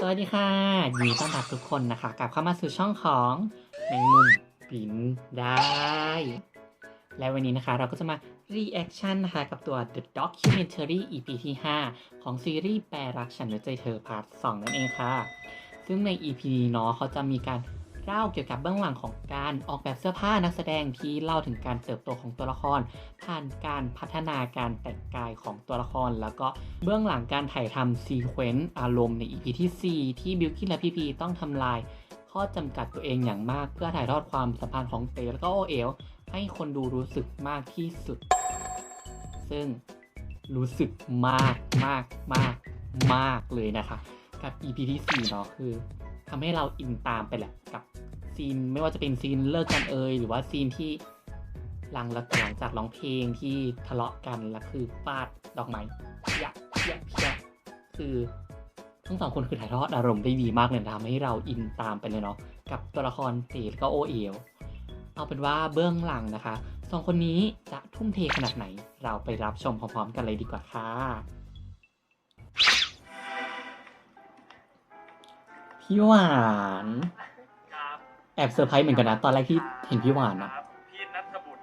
สวัสดีค่ะยินดีต้อนรับทุกคนนะคะกลับเข้ามาสู่ช่องของแมงมุมบินได้ และวันนี้นะคะเราก็จะมา reaction นะคะกับตัว The Documentary EP ที่ 5 ของซีรีส์แปรรักฉันด้วยใจเธอพาร์ท2นั่นเองค่ะ ซึ่งใน EP นี้เนาะเขาจะมีการ เล่าเกี่ยวกับเบื้องหลังของการออกแบบเสื้อผ้านักแสดงที่เล่าถึงการเติบโตของตัวละคร ผ่านการพัฒนาการแต่งกายของตัวละคร แล้วก็เบื้องหลังการถ่ายทำซีเควนต์อารมณ์ใน EP ที่ 4 ที่บิวกิ้นและพีพีต้องทำลาย ข้อจำกัดตัวเองอย่างมาก เพื่อถ่ายทอดความสัมพันธ์ของเตแล้วก็โอเอลให้คนดูรู้สึกมากที่สุด ซึ่งรู้สึกมากมากมากมากเลยนะคะ กับ EP ที่4เนาะคือทำให้เราอินตามไปแหละกับ ซีนไม่ว่าจะเป็นซีนเลิกกันเอยหรือว่าซีนที่หลังหลังจากร้องเพลงที่ทะเลาะกันแล้วคือฟาดดอกไม้เพียเพียเพียคือทั้งสองคนคือถ่ายทอดอารมณ์ได้ดีมากเลยทำให้เราอินตามไปเลยเนาะกับตัวละครเตแล้วก็โอเอลเอาเป็นว่าเบื้องหลังนะคะสองคนนี้จะทุ่มเทขนาดไหน เราไปรับชมพร้อมๆกันเลยดีกว่าค่ะพี่หวาน แอบเซอร์ไพรส์เหมือนกันนะตอนแรกที่เห็นพี่หวานอะครับพี่นัทบุตร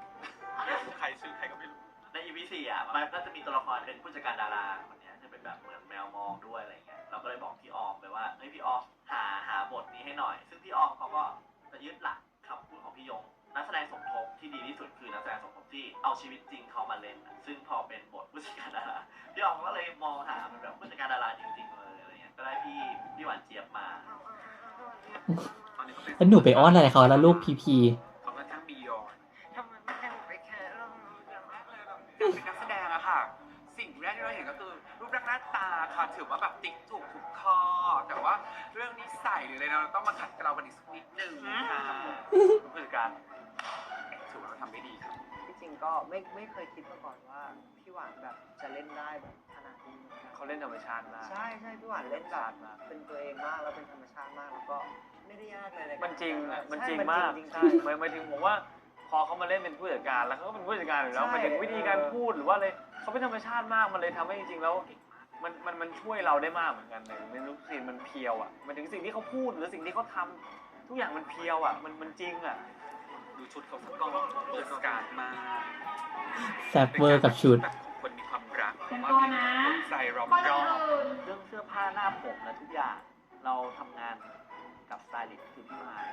ใครชื่อใครก็ไม่รู้ ใน EP 4อะมันก็จะมีตัวละครเป็นผู้จัดการดาราคนเนี้ยจะเป็นแบบเหมือนแมวมองด้วยอะไรเงี้ยเราก็เลยบอกพี่ออมไปว่าเฮ้ยพี่ออมหาหาบทนี้ให้หน่อย ซึ่งพี่ออมเขาก็จะยึดหลักคำพูดของพี่ยง นักแสดงสมทบที่ดีที่สุดคือนักแสดงสมทบที่เอาชีวิตจริงเขามาเล่นอะซึ่งพอเป็นบทผู้จัดการดาราพี่ออมก็เลยมองหาเป็นแบบผู้จัดการดาราจริงๆเลยอะไรเงี้ยก็ได้พี่พี่หวานเจี๊ยบมา ตอนนี้เขาเป็นแล้วหนูไปอ้อนอะไรเขาแล้วลูกพีพีเขาก็จ้างบียอนทำไมไม่ให้ผมไปแคร์เราอย่างแรกเลยแบบอยากเป็นนักแสดงอะค่ะ สิ่งแรกที่เราเห็นก็คือ รูปร่างหน้าตาค่ะถือว่าแบบติ๊กถูกทุกข้อแต่ว่าเรื่องนิสัยหรืออะไรเราต้องมาขัดเกลากันอีกสักนิดนึงค่ะผู้จัดการถือว่าเราทำได้ดีค่ะที่จริงก็ไม่ไม่เคยคิดมาก่อนว่าพี่หวานแบบจะเล่นได้แบบขนาดนี้เหมือนกันเขาเล่นธรรมชาติมากใช่ใช่พี่หวานเล่นแบบเป็นตัวเองมากแล้วเป็นธรรมชาติมากแล้วก็ ไม่ได้ยากเลยในกามันจริงอะใช่มันจริงมันมากจริงใช่ หมายหมายถึงผมว่า พอเขามาเล่นเป็นผู้จัดการแล้วเขาก็เป็นผู้จัดการอยู่แล้วใช่หมายถึงวิธีการพูดหรือว่าอะไรเขาเป็นธรรมชาติมากมันเลยทำให้จริงๆแล้ว มันมันมันช่วยเราได้มากเหมือนกันในในลูกซีนมันเพียวอะหมายถึงสิ่งที่เขาพูดหรือสิ่งที่เขาทำทุกอย่างมันเพียวอะ มันมันจริงอะ ดูชุดเขาสักกล้องเปิดสการมากแซบเวอร์กับชุด แบบของคนมีความรักเป็นตัวนะ ใจรอบข้อรจะอบอื่นเรื่องเสื้อผ้าหน้าผมและทุกอย่างเราทำงาน กับสไตลิสต์คือพี่ไมาย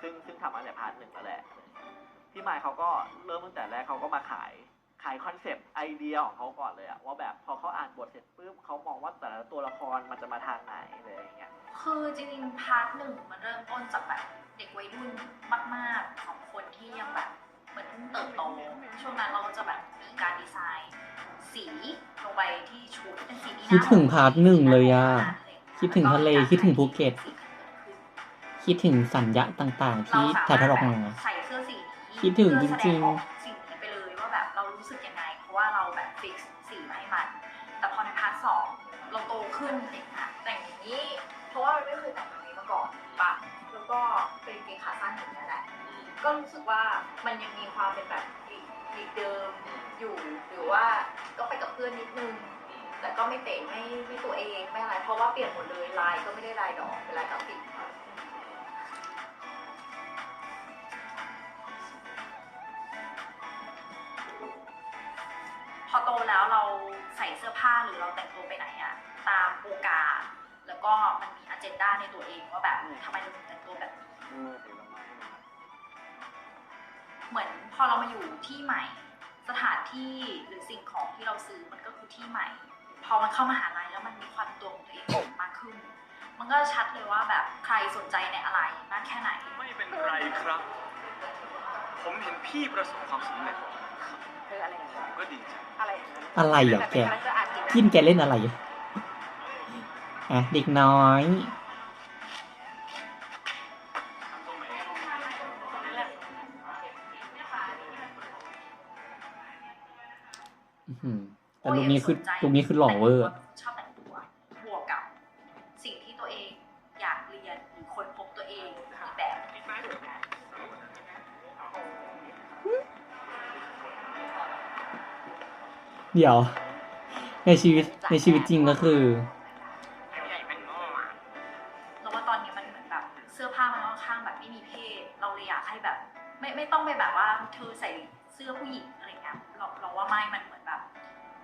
ซึ่งซึ่งทำมาแต่พาร์ทหนึ่งแล้วแหละพี่ไมายเขาก็เริ่มตั้งแต่แรกเขาก็มาขายขายคอนเซปต์ไอเดียของเขาก่อนเลยอะว่าแบบพอเขาอ่านบทเสร็จปุ๊บเขามองว่าแต่ละตัวละครมันจะมาทางไหนเลยอย่างเงี้ยคือจริงๆพาร์ทหนึ่งมันเริ่มต้นจากแบบเด็กวัยรุ่นมากๆของคนที่ยังแบบเหมือนเพิ่งเติบโตช่วงนั้นเราจะแบบมีการดีไซน์ สีลงไปที่ชุดเป็นสีที่น่าคิดถึงพาร์ทหนึ่งเลยอะแล้วคิดถึงทะเลคิดถึงภูเก็ตสีขึ้น คิดถึงสัญญาต่างๆ ที่ถ่ายทอดออกมา ใส่เสื้อสีนี้คิดถึงเพื่อแสจริงๆออกสิ่งนี้ไปเลยว่าแบบเรารู้สึกยังไง เพราะว่าเราแบบฟิกสีมาให้มัน แต่พอในพาร์ทสองเราโตขึ้นอะไรอย่างเงี้ยแต่งอย่างนี้ เพราะว่าเราไม่เคยแต่งแบบนี้มาก่อนปะแล้วก็เป็นกางเกงขาสั้นอย่างนี้ยแหละก็รู้สึกว่ามันยังมีความเป็นแบบอีกเดิมอยู่ หรือว่าก็ไปกับเพื่อนนิดนึงแต่ก็ไม่เตะไม่ไม่ตัวเองไม่อะไร เพราะว่าเปลี่ยนหมดเลยลายก็ไม่ได้ลายดอกเป็นลายกราฟิก ผ้าหรือเราแต่งตัวไปไหนอะตามโอกาส แล้วก็มันมีอเจนดาในตัวเองว่าแบบทำไมเราถึงแต่งตัวแบบนี้เหมือนพอเรามาอยู่ที่ใหม่ สถานที่หรือสิ่งของที่เราซื้อมันก็คือที่ใหม่ พอมันเข้ามาหาลัยแล้วมันมีความเป็นตัวของตัวเองมากขึ้น มันก็ชัดเลยว่าแบบใครสนใจในอะไรมากแค่ไหน ไม่เป็นไรครับ ผมเห็นพี่ประสบความสำเร็จคืออะไรอย่างผเงี้ยมก็ดีใจอะไรอย่างเงี้ยอะไรเหรอแกแต่เป็นคาแรคเตอร์อาร์ตจริงนะ กินแกเล่นอะไรอะเด็กน้อยอื้อหือแต่ลุคนี้คือลุคนี้คือหล่อเวอร์ชอบแต่งตัวบวกกับ สิ่งที่ตัวเองอยากเรียนหรือค้นพบตัวเองอีกแบบเดี๋ยว ในชีวิตในชีวิตจริงก็คือใหญ่แม่งงออะว่าตอนนี้มันเหมือนแบบเสื้อผ้ามันค่อนข้างแบบไม่มีเพศ เราเลยอยากให้แบบ ไม่ไม่ต้องไปแบบว่าเธอใส่เสื้อผู้หญิงอะไรเงี้ยเราเราว่าไม่มันเหมือนแบบ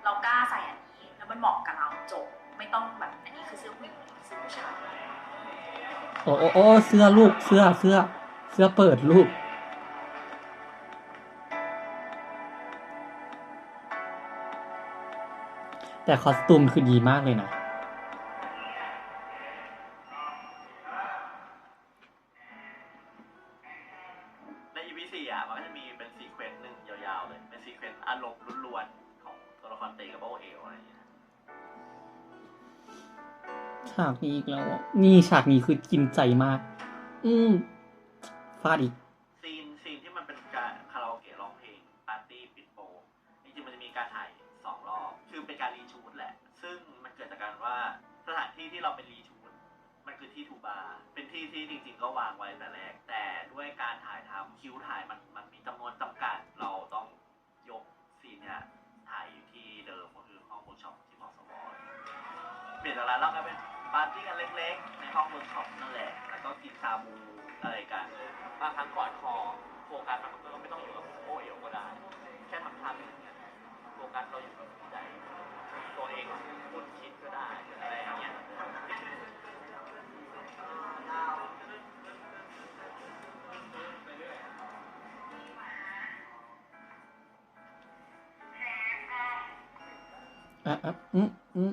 เรากล้าใส่อันนี้ แล้วมันเหมาะกับเราจบไม่ต้องแบบอันนี้คือเสื้อผู้หญิงอันนี้คือเสื้อผู้ชายโอ้โอ้โอ้เสื้อลูกเสื้อเสื้อเสื้อเปิดลูก แต่คอสตูมคือดีมากเลยนะ ใน EP 4อะมันก็จะมีเป็นซีเควนต์หนึ่งยาวๆเลย เป็นซีเควนต์อารมณ์ล้วนๆของตัวละครเตกับโอเอลอะไรอย่างเงี้ยฉากนี้อีกแล้วอะนี่ฉากนี้คือกินใจมาก อืมฟาดอีก เราไปรีชูตมันคือที่ทูบาร์เป็นที่ที่จริง ๆ ก็วางไว้แต่แรก แต่ด้วยการถ่ายทำคิวถ่ายมันมันมีจำนวนจำกัด เราต้องยกซีนเนี่ยถ่ายอยู่ที่เดิมก็คือห้องเวิร์กช็อปที่มอสวเปลี่ยนจากนั้นเราก็เป็นปาร์ตี้กันเล็ก ๆ ในห้องเวิร์กช็อปนั่นแหละ แล้วก็กินชาบูอะไรกันบางครั้งกอนคอโฟกัสมันก็ อะอะอืมอืม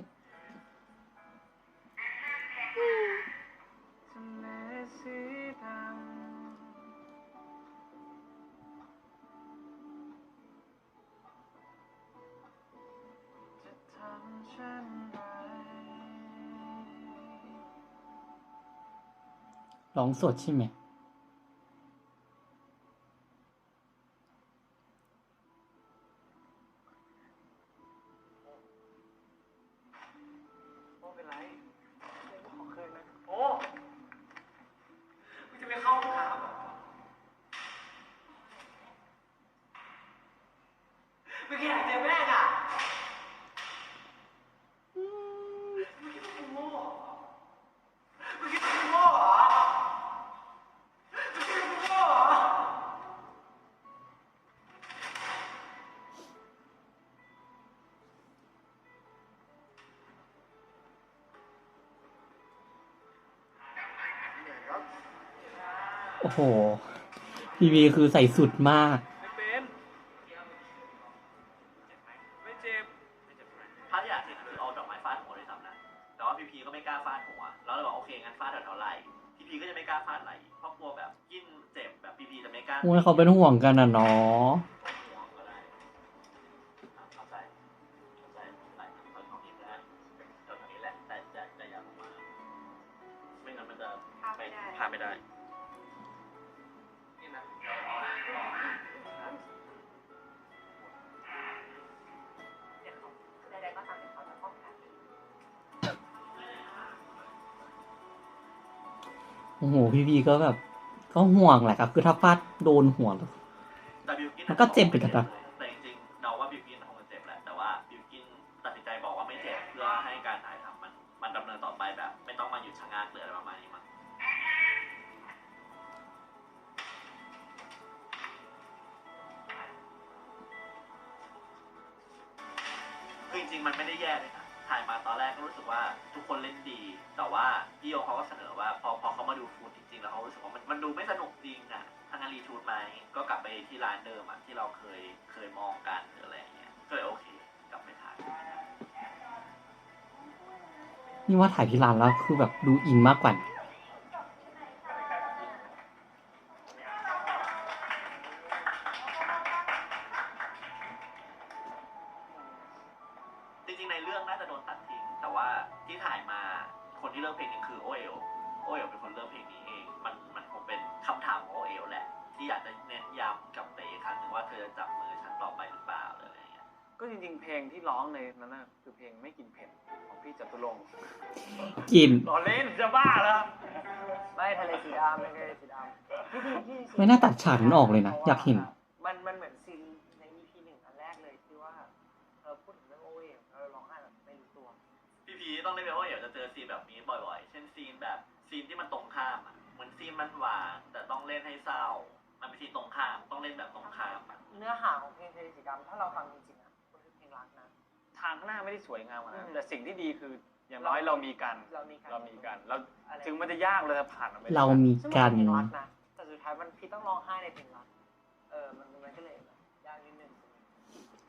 โอ้โห พีวีคือใส่สุดมาก ไม่เป็นไม่เจ็บถ้าอยากเห็นคือเอาดอกไม้ฟาดหัวเลยซ้ำนะ แต่ว่าพีพีก็ไม่กล้าฟาดหัว แล้วเลยบอกโอเคงั้นฟาดแถวๆไหล่พีพีก็จะไม่กล้าฟาดไหล่เพราะกลัวแบบยิ่งเจ็บแบบพีพีจะไม่กล้าโอ้ยเขาเป็นห่วงกันอะเนาะ โอ้โหพีวีก็แบบ ก็ห่วงแหละครับ คือถ้าฟาดโดนหัวแต่บิวกินมันก็เจ็บเหมือนกันนะแต่จริงๆเดาว่าบิวกินคงจะเจ็บแหละแต่ว่าบิวกินตัดสินใจบอกว่าไม่เจ็บเพื่อให้การถ่ายทำมันมันดำเนินต่อไปแบบ ไม่ต้องมาหยุดชะงักหรืออะไรประมาณนี้มั้งคือจริงๆมันไม่ได้แย่เลยนะ ถ่ายมาตอนแรกก็รู้สึกว่าทุกคนเล่นดี แต่ว่าพี่โยเขาก็เสนอว่าพอพอเขามาดูฟูดจริงๆ แล้วเขารู้สึกว่ามันมันดูไม่สนุกจริงอะทางงานรีทูดไหมก็กลับไปที่ร้านเดิมอะที่เราเคยเคยมองกันหรืออะไรอย่างเงี้ยก็เลยโอเค กลับไปถ่ายนี่ว่าถ่ายที่ร้านแล้วคือแบบดูอินมากกว่าจ จะจับมือฉันต่อไปหรือเปล่าหรืออะไรอย่างเงี้ยก็จริงๆ เพลงที่ร้องในนั้นน่ะคือเพลงไม่กินเผ็ดของพี่จตุรงค์กินรอเล่นจะบ้าแล้วไม่ทะเลสีดำไม่ทะเลสีดำที่ที่ที่ไม่น่าตัดฉากนั้นออกเลยนะ อยากเห็น มันมันเหมือนซีนใน EP หนึ่งอันแรกเลยที่ว่าเราพูดถึงเรื่องโอเอเราร้องไห้แบบไม่รู้ตัว พี่พีต้องเล่นเป็นโอเอลจะเจอซีนแบบนี้บ่อยๆ เช่นซีนแบบซีนที่มันตรงมันหวานแต่ต้องเล่นให้เศร้า มันเป็นทีตรงข้ามต้องเล่นแบบตรงข้ามอะเนื้อหาของเพลงเทสีดำถ้าเราฟังจริงๆอะมันคือเพลงรักนะทางข้างหน้าไม่ได้สวยงามขนาดนั้อืนม แต่สิ่งที่ดีคืออย่างน้อยเรามีกัน เรามีกันเรามีกันเราอะไรถึงมันจะยากเราจะผ่านมันไปได้เรามีซึ่งกัมัน นเป็นเพลงรักนะแต่สุดท้ายมันพี่ต้องร้องไห้ในเพลงรักเออมันมันก็เลยแบบยากนิดนึง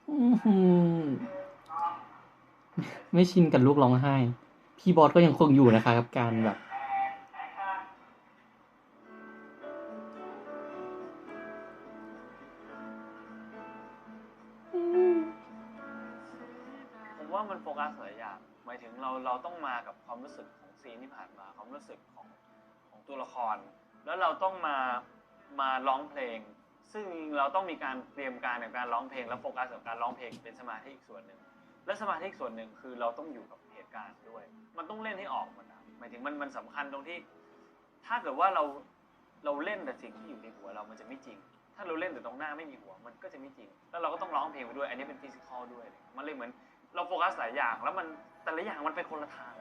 อื้อหือไม่ชินกับลูกร้องไห้ พี่บอสก็ยังคงอยู่นะคะกับการแบบ เราเราต้องมากับความรู้สึกของซีนที่ผ่านมาความรู้สึกของของตัวละคร แล้วเราต้องมามาร้องเพลง ซึ่งเราต้องมีการเตรียมการในการร้องเพลง แล้วโฟกัสกับการร้องเพลงเป็นสมาธิอีกส่วนหนึ่งและสมาธิอีกส่วนหนึ่งคือเราต้องอยู่กับเหตุการณ์ด้วย มันต้องเล่นให้ออกหมันนะหมายถึงมันมันสำคัญตรงที่ ถ้าเกิดว่าเราเราเล่นแต่สิ่งที่อยู่ในหัวเรามันจะไม่จริง ถ้าเราเล่นแต่ตรงหน้าไม่มีหัวมันก็จะไม่จริง แล้วเราก็ต้องร้องเพลงไปด้วย อันนี้เป็นฟิสิกอลด้วย มันเลยเหมือน เราโฟกัสหลายอย่าง แล้วมัน แต่ละอย่างมันเป็นคนละทาง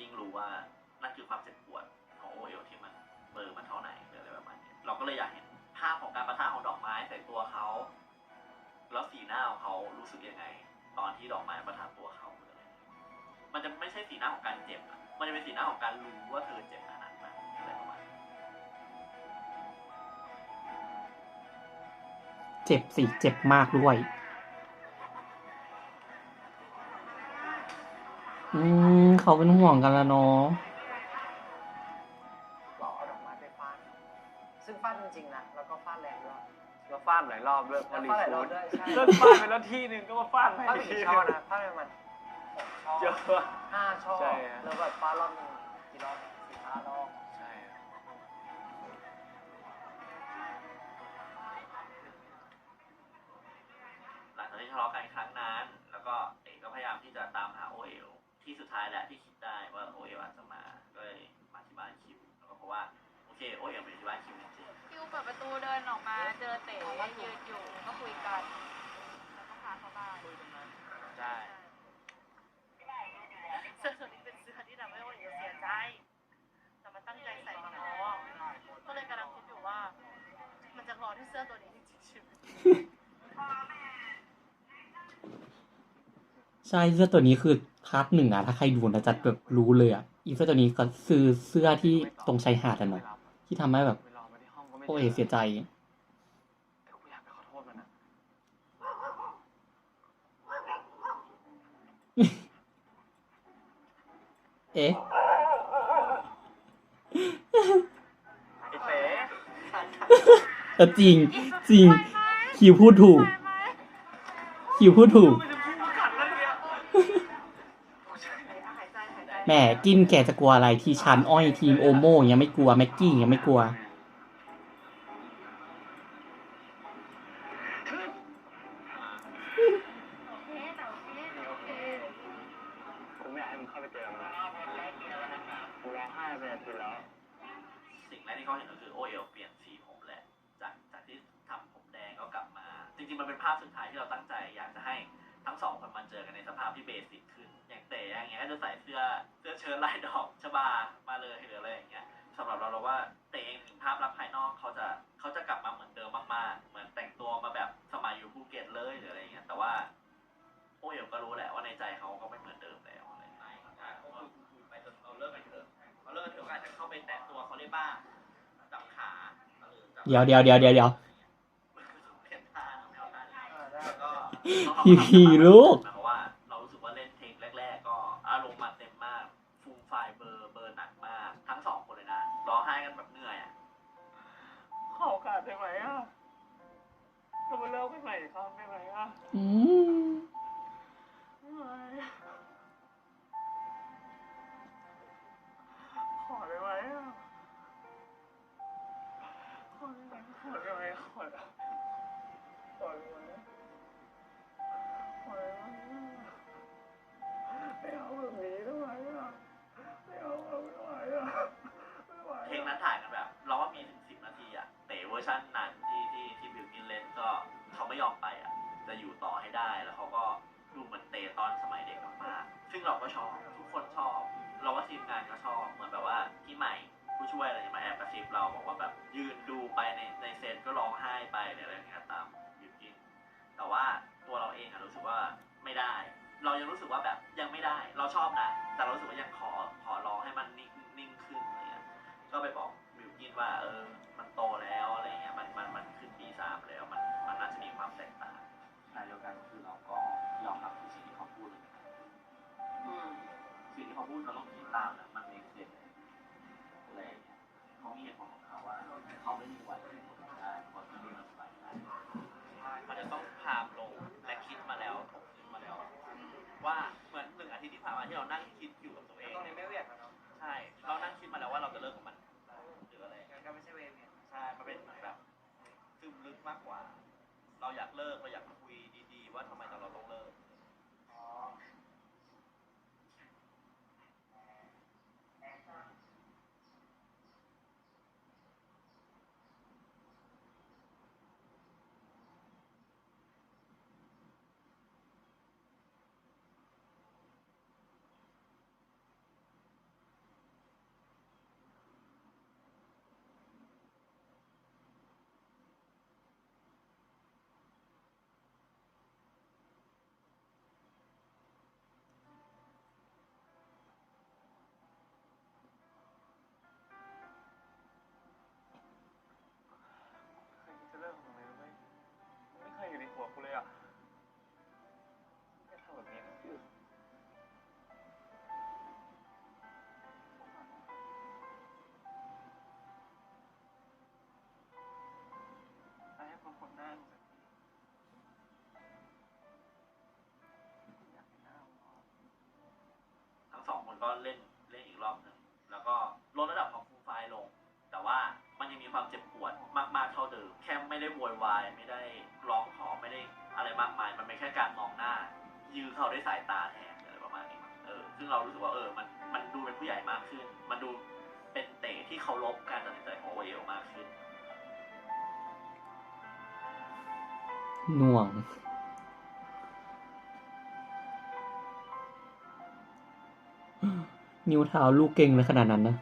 ยิ่งรู้ว่านั่นคือความเจ็บปวดของโอเอลที่มันเบอร์มันเท่าไหร่หรืออะไรประมาณนี้เราก็เลยอยากเห็นภาพของการประทะของดอกไม้ใส่ตัวเขา แล้วสีหน้าของเขารู้สึกยังไง ตอนที่ดอกไม้ประทะตัวเขาหรืออะไรมันจะไม่ใช่สีหน้าของการเจ็บอะมันจะเป็นสีหน้าของการรู้ว่าเธอเจ็บขนาดไหนอะไรประมาณนี้เจ็บสิเจ็บมากด้วย อืม เขาเป็นห่วงกันแล้วเนาะบอกเอาดอกไม้ไปฟาดซึ่งฟาดจริงๆนะแล้วก็ฟาดแรงด้วยแล้วฟาดหลายรอบด้วยพอแล้วรีฟาดหลายรฟูอบดด้วยใช่เลิกฟาดไปแล้วที่หนึ่งก็มาฟาดไปฟาดไปทีกี่หช่อนึ่งนะฟาดไปประมาณหกช่อเยอะ ห้าช่อใช่ฮะ แล้วแบบฟาดรอบหนึงกี่รอบสี่ห้ารอบ แหละที่คิดได้ว่าโอเอลอาจจะมาก็เลยมาที่บ้านคิวแล้วก็เพราะว่าโอเคโอเอลไปอยู่ที่บ้านคิวจริงคิวเปิดประตูเดินออกมาเจอเต๋ยืนอยู่ก็คุยกันแล้วก็พาเข้าบ้านใช่เสื้อตัวนี้เป็นเสื้อที่ทำให้คนอื่นเสียใจแต่มันตั้งใจใส่มาง้อก็เลยกำลังคิดอยู่ว่า มันจะรอที่เสื้อตัวนี้จริงๆใช่ไหมใช่เสื้อตัวนี้คือ พาร์ทหนึ่งอะถ้าใครดูนะจะแบบรู้เลยอะอีเสื้อตัวนี้ก็คือเสื้อที่ตรงชายหาดอะเนาะที่ทำให้แบบไปรอมาที่ห้องก็ไม่โอเอเสียใจแต่กูอยากไปขอโทษมันนะเอ๊ะไอ้เต๋เออจริงจริงคิวพูดถูกคิวพูดถูก มันจะพูดขัดแล้วเนี่ย หายใจหายใจ แหมกินแกจะกลัวอะไรทีชันอ้อยทีมโอโมยังไม่กลัวแม็กกี้ยังไม่กลัวเคแต่โอเคโอเคกูไม่อยากให้มึงเข้าไปเจอมันละกูร้องไห้ไปอาทิตย์แล้ว สิ่งแรกที่เขาเห็นก็คือโอเอลเปลี่ยนสีผมแหละ จากจากที่ทำผมแดงก็กลับมา จริงๆ มันเป็นภาพสุดท้ายที่เราตั้งใจอยากจะให้ทั้งสองคนมาเจอกันในสภาพที่เบสิกขึ้น อย่างเต๋อย่างเงี้ยก็จะใส่เสื้อ เชิญไล่ดอกชบามาเลยหรืออะไรอย่างเงี้ยสำหรับเราเราว่าแต่เองถึงภาพลักษณ์ภายนอกเขาจะเขาจะกลับมาเหมือนเดิมมากๆ เหมือนแต่งตัวมาแบบสมัยอยู่ภูเก็ตเลยหรืออะไรเงี้ยแต่ว่าโอ้ยก็รู้แหละว่าในใจเขาก็ไม่เหมือนเดิมแล้วอะไรไม่ค่ะก็คือคือไปจนเราเลิกกันเถอะเราเลิกกันเถอะก็อาจจะเข้าไปแตะตัวเขาได้บ้างจับขาเดี๋ยวเดี๋ยวเดี๋ยวเดี๋ยวเดี๋ยวพี่ลูก 嗯。 มากกว่า เราอยากเลิกเราอยากคุยดี ๆ ว่าทำไมเราต้องเลิก ก็เล่นเล่นอีกรอบหนึ่งแล้วก็ลดระดับของฟูลไฟลง แต่ว่ามันยังมีความเจ็บปวดมากๆเท่าเดิมแค่ไม่ได้โวยวายไม่ได้ร้องขอไม่ได้อะไรมากมาย มันไม่แค่การมองหน้า ยื้อเขาได้สายตาแทนอะไรประมาณนี้เออซึ่งเรารู้สึกว่าเออมันมันดูเป็นผู้ใหญ่มากขึ้น มันดูเป็นเตะที่เคารพการตัดสินใจของโอเอลมากขึ้น หน่วง นิวเท้าลูกเก่งเลยขนาดนั้นนะ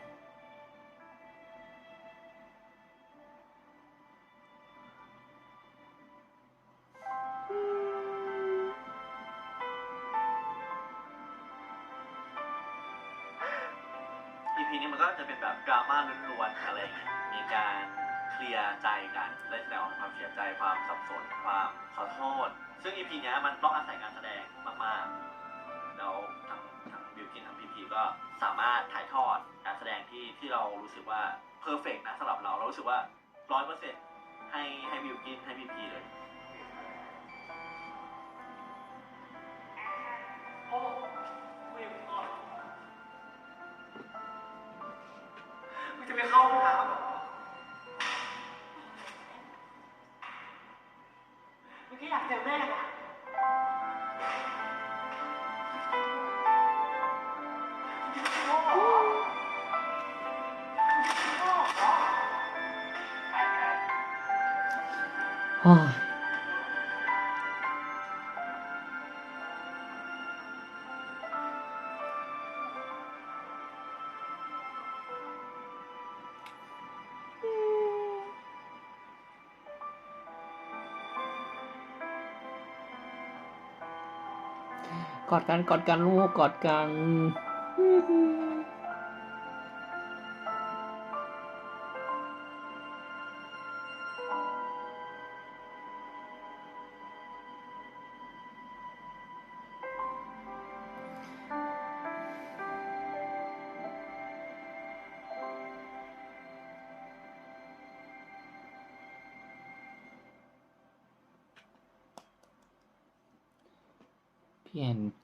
กอดกันกอดกันลูกกอดกัน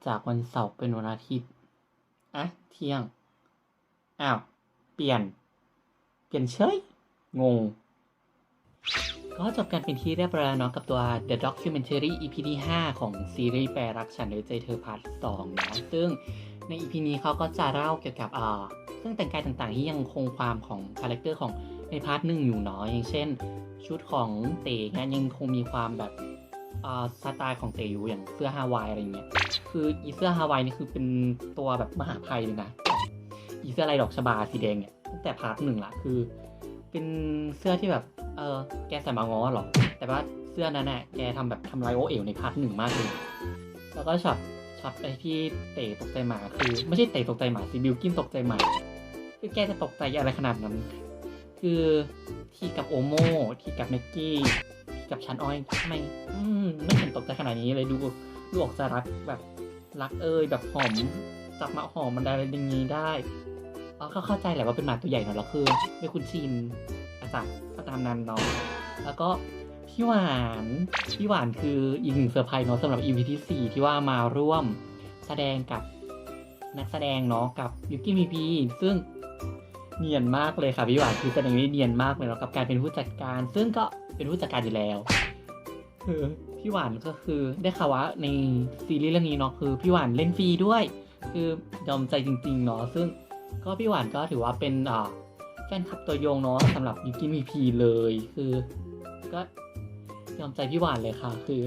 จากวันเสาร์เป็นวันอาทิตย์อะเที่ยง อ้าว เปลี่ยน เปลี่ยนเฉย งง ก็จบกันเป็นที่เรียบร้อยแล้วเนาะกับตัว The Documentary EP ที่ 5 ของซีรีส์แปรรักฉันด้วยใจเธอพาร์ท2เนาะซึ่งใน EP นี้เขาก็จะเล่าเกี่ยวกับอ่าเครื่องแต่งกายต่างๆ ที่ยังคงความของคาแรคเตอร์ของในพาร์ทหนึ่งอยู่เนาะอย่างเช่น ชุดของเต๋เนี่ยยังคงมีความแบบอ่าสไตล์ของเต๋อยู่อย่างเสื้อฮาวายอะไรเงี้ย คืออีเสื้อฮาวายนี่คือเป็นตัวแบบมหาภัยเลยนะ อีเสื้อลายดอกชบาสีแดงเนี่ยตั้งแต่พาร์ทหนึ่งละคือ เป็นเสื้อที่แบบเออแกใส่มาง้อหรอ แต่ว่าเสื้อนั้นน่ะแกทำแบบทำลายโอเอ๋วในพาร์ทหนึ่งมากเลย แล้วก็ช็อตช็อตไอที่เตะตกใจหมาคือ ไม่ใช่เตะตกใจหมาสิบิวกินตกใจหมาคือแกจะตกใจอะไรขนาดนั้น คือที่กับโอโมที่กับเมกกี้ที่กับชันอ้อยทำไมอืมไม่เห็นตกใจขนาดนี้เลยดูดูออกจะรักแบบ รักเอยแบบหอมจับมาหอมมันอะไรอย่างนี้ได้อ๋อก็เข้าใจแหละว่าเป็นหมาตัวใหญ่เนอะแล้วคือไม่คุ้นชินอาจารย์ก็ตามนั้นเนาะแล้วก็พี่หวานพี่หวานคืออีกหนึ่งเซอร์ไพรส์เนาะสำหรับ EP ที่ 4 ที่ว่ามาร่วมแสดงกับนักแสดงเนาะกับยูกิมีพีซึ่งเนียนมากเลยค่ะพี่หวานคือแสดงได้เนียนมากเลยเนาะกับการเป็นผู้จัดการ ซึ่งก็เป็นผู้จัดการอยู่แล้ว พี่หวานก็คือได้ข่าวว่าในซีรีส์เรื่องนี้เนาะคือพี่หวานเล่นฟรีด้วย คือยอมใจจริงๆเนาะซึ่งก็พี่หวานก็ถือว่าเป็นอ่าแฟนคลับตัวยงเนาะสำหรับยูกิมีพีเลย คือ ก็ยอมใจพี่หวานเลยค่ะ คือ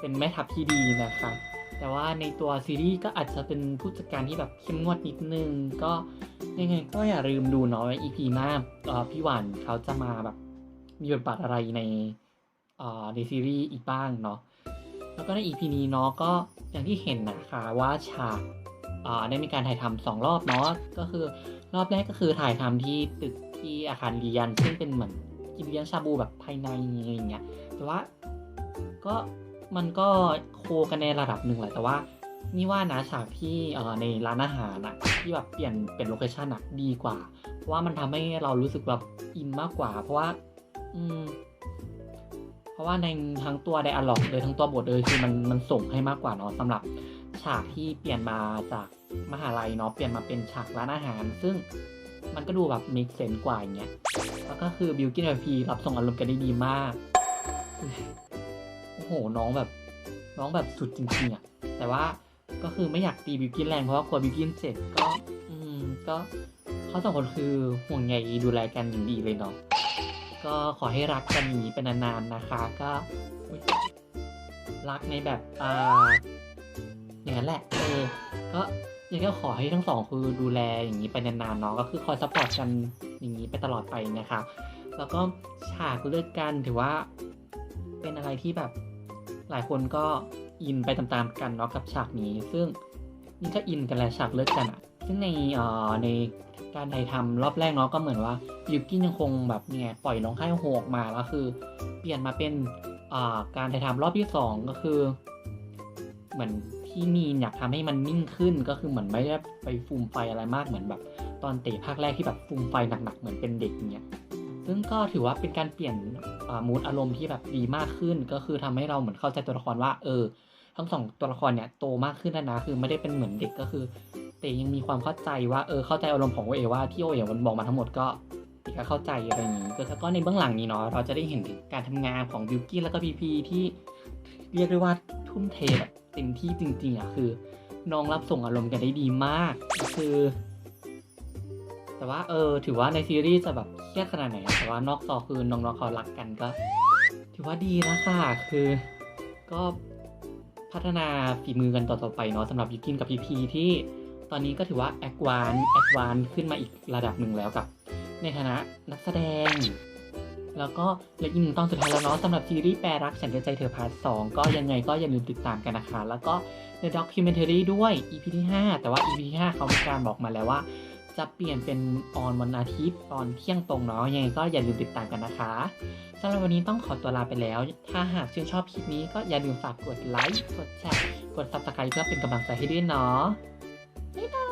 เป็นแม่ทัพที่ดีนะคะแต่ว่าในตัวซีรีส์ก็อาจจะเป็นผู้จัดการที่แบบเข้มงวดนิดนึง ก็ยังไงก็อย่าลืมดูเนาะว่า EP หน้าพี่หวานเขาจะมาแบบมีบทบาทอะไรใน ในซีรีส์อีกบ้างเนาะแล้วก็ใน EP นี้เนาะก็อย่างที่เห็นนะคะว่าฉากได้มีการถ่ายทำสองรอบเนาะก็คือรอบแรกก็คือถ่ายทำที่ตึกที่อาคารเรียน ซึ่งเป็นเหมือนกินเลี้ยงชาบูแบบภายในอะไรอย่างเงี้ยแต่ว่าก็มันก็โคกันในระดับหนึ่งแหละแต่ว่านี่ว่านะฉากที่ในร้านอาหารอะที่แบบเปลี่ยนเป็นโลเคชันอะดีกว่า เพราะว่ามันทำให้เรารู้สึกแบบอินมากกว่า เพราะว่า อืม เพราะว่าในทั้งตัวไดอะล็อกเลยทั้งตัวบทเลยคือมันมันส่งให้มากกว่าเนาะสำหรับฉากที่เปลี่ยนมาจากมหาลัยเนาะเปลี่ยนมาเป็นฉากร้านอาหาร ซึ่งมันก็ดูแบบมิกเซนกว่าอย่างเงี้ยแล้วก็คือบิวกินกับพีรับส่งอารมณ์กันได้ดีมากโอ้โหน้องแบบ น้องแบบสุดจริงๆอะแต่ว่าก็คือไม่อยากตีบิวกินแรงเพราะว่ากลัวบิวกินเจ็บก็ อืมก็เขาสองคนคือห่วงใยดูแลกันอย่างดีเลยเนาะ ก็ขอให้รักกันอย่างนี้เป็นนานๆนะคะ ก็รักในแบบอ่าอย่างนั้นแหละเออก็ยังก็ขอให้ทั้งสองคือดูแลอย่างนี้ไปนานๆเนาะก็คือคอยซัพพอร์ตกันอย่างนี้ไปตลอดไปนะคะ แล้วก็ฉากเลิกกันถือว่าเป็นอะไรที่แบบหลายคนก็อินไปตามๆกันเนาะกับฉากนี้ ซึ่งนี่ก็อินกันแหละฉากเลิกกันอะ ซึ่งในอ่อในการถ่ายทำรอบแรกเนาะก็เหมือนว่าบิวกินยังคงแบบเนี่ยปล่อยน้องไห้โฮออกมาแล้วคือ เปลี่ยนมาเป็นอ่าการถ่ายทำรอบที่สองก็คือ เหมือนพี่มีนอยากทำให้มันนิ่งขึ้นก็คือเหมือนไม่ได้ไปฟูมไฟอะไรมากเหมือนแบบ ตอนเตะภาคแรกที่แบบฟูมไฟหนักๆเหมือนเป็นเด็กเงี้ยซึ่งก็ถือว่าเป็นการเปลี่ยนมูดอารมณ์ที่แบบดีมากขึ้น ก็คือทำให้เราเหมือนเข้าใจตัวละครว่า เออ ทั้งสองตัวละครเนี่ยโตมากขึ้นแล้วนะคือไม่ได้เป็นเหมือนเด็กก็คือ แต่ยังมีความเข้าใจว่าเออเข้าใจอารมณ์ของโอเอว่าที่โอเอมันบอกมาทั้งหมดก็เด็กก็เข้าใจอะไรอย่างนี้ก็ก็ในเบื้องหลังนี้เนาะเราจะได้เห็นถึงการทำงานของบิวกี้แล้วก็พีพีที่เรียกได้ว่าทุ่มเทแบบเต็มที่จริงๆอะคือ น้องรับส่งอารมณ์กันได้ดีมากคือ แต่ว่าเออถือว่าในซีรีส์จะแบบเครียดขนาดไหนแต่ว่านอกจอคือน้องๆเขารักกันก็ ถือว่าดีแล้วค่ะคือก็พัฒนาฝีมือกันต่อๆไปเนาะสำหรับยูกินกับพีพีที่ ตอนนี้ก็ถือว่าแอควานแอควานขึ้นมาอีกระดับหนึ่งแล้วกับ ในฐานะนักแสดง แล้วก็และอีกหนึ่งตอนสุดท้ายแล้วเนาะสำหรับซีรีส์แปรรักฉันจะใจเธอพาร์ทสองก็ยังไงก็อย่าลืมติดตามกันนะคะ แล้วก็ในด็อกิเมนเทอรี่ด้วย EP ที่ 5 แต่ว่า EP ที่ 5 เขามีการบอกมาแล้วว่า จะเปลี่ยนเป็นออนวันอาทิตย์ตอนเที่ยงตรงเนาะยังไงก็อย่าลืมติดตามกันนะคะสำหรับวันนี้ต้องขอตัวลาไปแล้ว ถ้าหากชื่นชอบคลิปนี้ก็อย่าลืมฝากกดไลค์ กดแชร์ กด subscribe เพื่อเป็นกำลังใจให้ด้วยเนาะ Bye bye.